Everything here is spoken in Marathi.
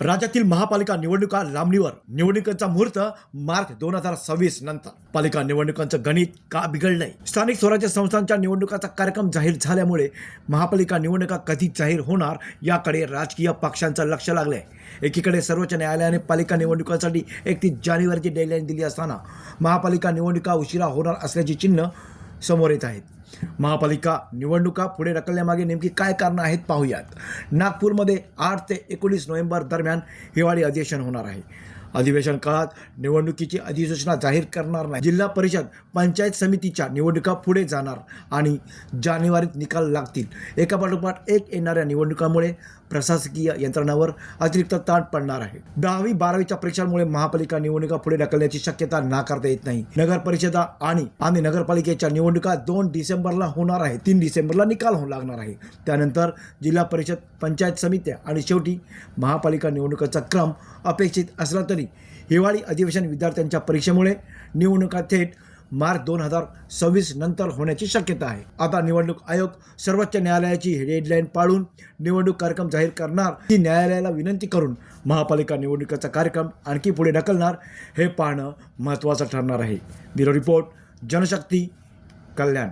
राज्यातील महापालिका निवडणुका लांबणीवर निवडणुकांचा मुहूर्त मार्च दोन हजार सव्वीस नंतर. पालिका निवडणुकांचं गणित का बिघडलंय? स्थानिक स्वराज्य संस्थांच्या निवडणुकाचा कार्यक्रम जाहीर झाल्यामुळे महापालिका निवडणुका कधी जाहीर होणार याकडे राजकीय पक्षांचं लक्ष लागलंय. एकीकडे सर्वोच्च न्यायालयाने पालिका निवडणुकांसाठी एकतीस जानेवारीची डेडलाईन दिली असताना महापालिका निवडणुका उशिरा होणार असल्याची चिन्ह समोर येत आहेत. महापालिका निवडणुका पुढे ढकलण्यामागे नेमकी काय कारणं आहेत पाहूयात. नागपूरमध्ये आठ ते एकोणीस नोव्हेंबर दरम्यान हिवाळी अधिवेशन होणार आहे. अधिवेशन काळात निवडणुकीची अधिसूचना जाहीर करणार नाही. जिल्हा परिषद पंचायत समितीच्या निवडणुका पुढे जाणार आणि जानेवारीत निकाल लागतील. एका पाठोपाठ एक येणाऱ्या निवडणुकांमुळे प्रशासकीय यंत्रणावर अतिरिक्त ताण पडणार आहे. दहावी बारावीच्या परीक्षांमुळे महापालिका निवडणुका पुढे ढकलण्याची शक्यता नाकारता येत नाही. नगर परिषदा आणि आम्ही नगरपालिकेच्या निवडणुका दोन डिसेंबरला होणार आहे तीन डिसेंबरला निकाल होऊ लागणार आहे. त्यानंतर जिल्हा परिषद पंचायत समित्या आणि शेवटी महापालिका निवडणुकांचा क्रम अपेक्षित असला तरी हिवाळी. अधिवेशन विद्यार्थ्यांच्या परीक्षेमुळे निवडणुका थेट मार्च दोन हजार सव्वीस नंतर होण्याची शक्यता आहे. आता निवडणूक आयोग सर्वोच्च न्यायालयाची डेडलाईन पाळून निवडणूक कार्यक्रम जाहीर करणार ती न्यायालयाला विनंती करून महापालिका निवडणुकीचा कार्यक्रम आणखी पुढे ढकलणार हे पाहणं महत्त्वाचं ठरणार आहे. Bureau report Janashakti Kalyan.